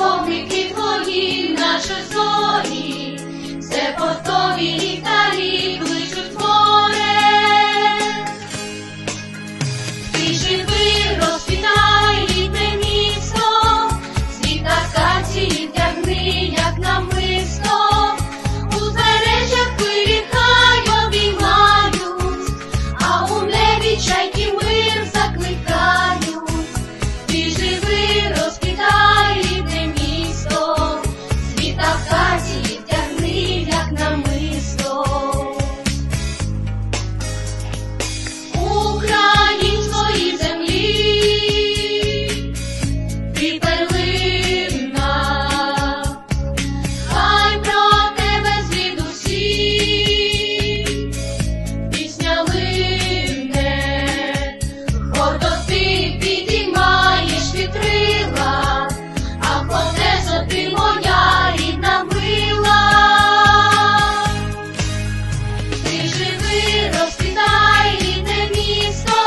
помники твої, наше живи, розквітай рідне місто,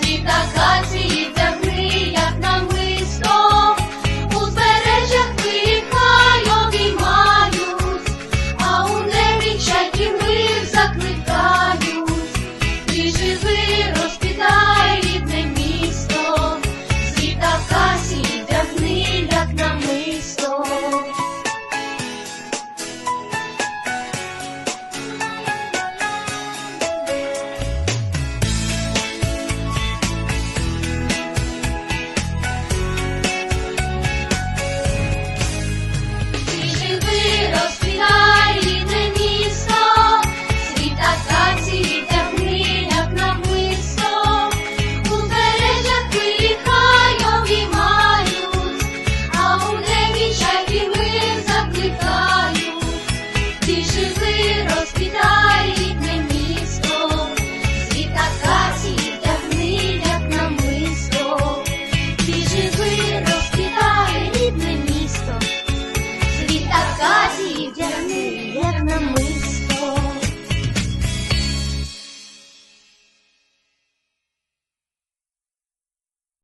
світ на зації тягни, як намисто, у збережжях вихай обіймають, а у небі чайки мир закликають, ти живи. всі живи розквітай.